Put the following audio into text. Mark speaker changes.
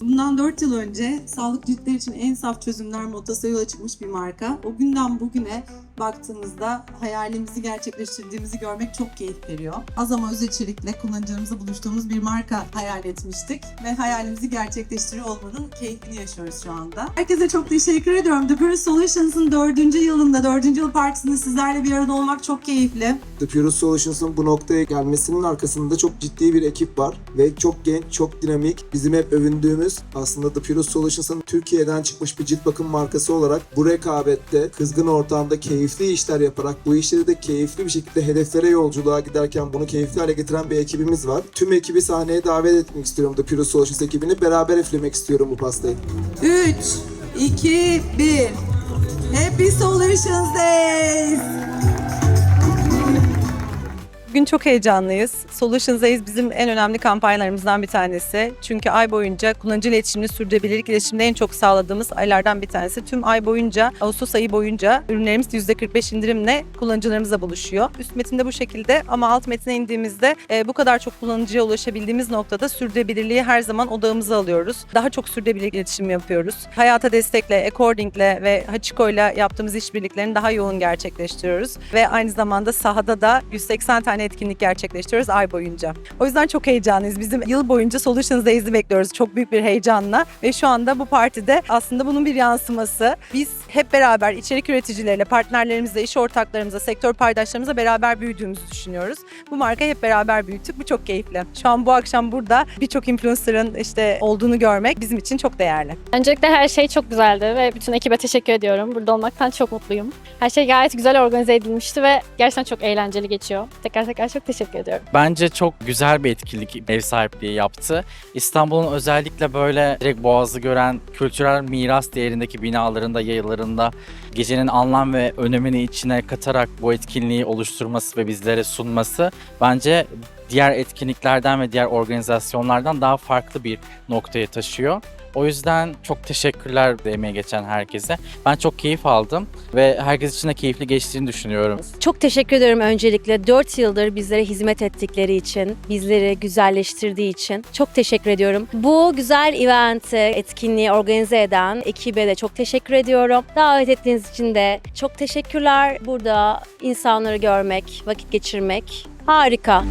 Speaker 1: Bundan 4 yıl önce sağlık ciltler için en saf çözümler mottosu yola çıkmış bir marka. O günden bugüne baktığımızda hayalimizi gerçekleştirdiğimizi görmek çok keyif veriyor. Az ama öz içerikle kullanıcılarımızla buluştuğumuz bir marka hayal etmiştik ve hayalimizi gerçekleştiriyor olmanın keyfini yaşıyoruz şu anda. Herkese çok teşekkür ediyorum. The Pure Solutions'ın 4. yılında, 4. yıl partisinde sizlerle bir arada olmak çok keyifli.
Speaker 2: The Pure Solutions'ın bu noktaya gelmesinin arkasında çok ciddi bir ekip var ve çok genç, çok dinamik. Bizim hep övündüğümüz aslında The Pure Solutions'ın Türkiye'den çıkmış bir cilt bakım markası olarak bu rekabette kızgın ortamda keyifli işler yaparak bu işleri de keyifli bir şekilde hedeflere yolculuğa giderken bunu keyifli hale getiren bir ekibimiz var. Tüm ekibi sahneye davet etmek istiyorum The Pure Solutions ekibini. Beraber üflemek istiyorum bu pastayı.
Speaker 1: 3, 2, 1. Happy Solutions Days!
Speaker 3: Bugün çok heyecanlıyız. Solutions Days bizim en önemli kampanyalarımızdan bir tanesi. Çünkü ay boyunca kullanıcı iletişimini sürdürülebilirlik iletişimde en çok sağladığımız aylardan bir tanesi. Tüm ay boyunca, Ağustos ayı boyunca ürünlerimiz %45 indirimle kullanıcılarımızla buluşuyor. Üst metinde bu şekilde ama alt metine indiğimizde e, bu kadar çok kullanıcıya ulaşabildiğimiz noktada sürdürülebilirliği her zaman odağımıza alıyoruz. Daha çok sürdürülebilir iletişim yapıyoruz. Hayata Destek'le, According'le ve Hachiko'yla yaptığımız işbirliklerini daha yoğun gerçekleştiriyoruz. Ve aynı zamanda sahada da 180 tane etkinlik gerçekleştiriyoruz ay boyunca. O yüzden çok heyecanlıyız. Bizim yıl boyunca Solutions Days'i bekliyoruz çok büyük bir heyecanla. Ve şu anda bu partide aslında bunun bir yansıması. Biz hep beraber içerik üreticileriyle, partnerlerimizle, iş ortaklarımızla, sektör paydaşlarımızla beraber büyüdüğümüzü düşünüyoruz. Bu markayı hep beraber büyüttük. Bu çok keyifli. Şu an bu akşam burada birçok influencer'ın işte olduğunu görmek bizim için çok değerli.
Speaker 4: Öncelikle her şey çok güzeldi ve bütün ekibe teşekkür ediyorum. Burada olmaktan çok mutluyum. Her şey gayet güzel organize edilmişti ve gerçekten çok eğlenceli geçiyor. Tekrar tekrar çok teşekkür ediyorum.
Speaker 5: Bence çok güzel bir etkinlik ev sahipliği yaptı. İstanbul'un özellikle böyle direkt boğazı gören kültürel miras değerindeki binalarında, yayılarında gecenin anlam ve önemini içine katarak bu etkinliği oluşturması ve bizlere sunması bence diğer etkinliklerden ve diğer organizasyonlardan daha farklı bir noktaya taşıyor. O yüzden çok teşekkürler emeği geçen herkese. Ben çok keyif aldım ve herkes için de keyifli geçtiğini düşünüyorum.
Speaker 6: Çok teşekkür ederim öncelikle 4 yıldır bizlere hizmet ettikleri için, bizleri güzelleştirdiği için çok teşekkür ediyorum. Bu güzel eventi, etkinliği organize eden ekibe de çok teşekkür ediyorum. Davet ettiğiniz için de çok teşekkürler. Burada insanları görmek, vakit geçirmek harika.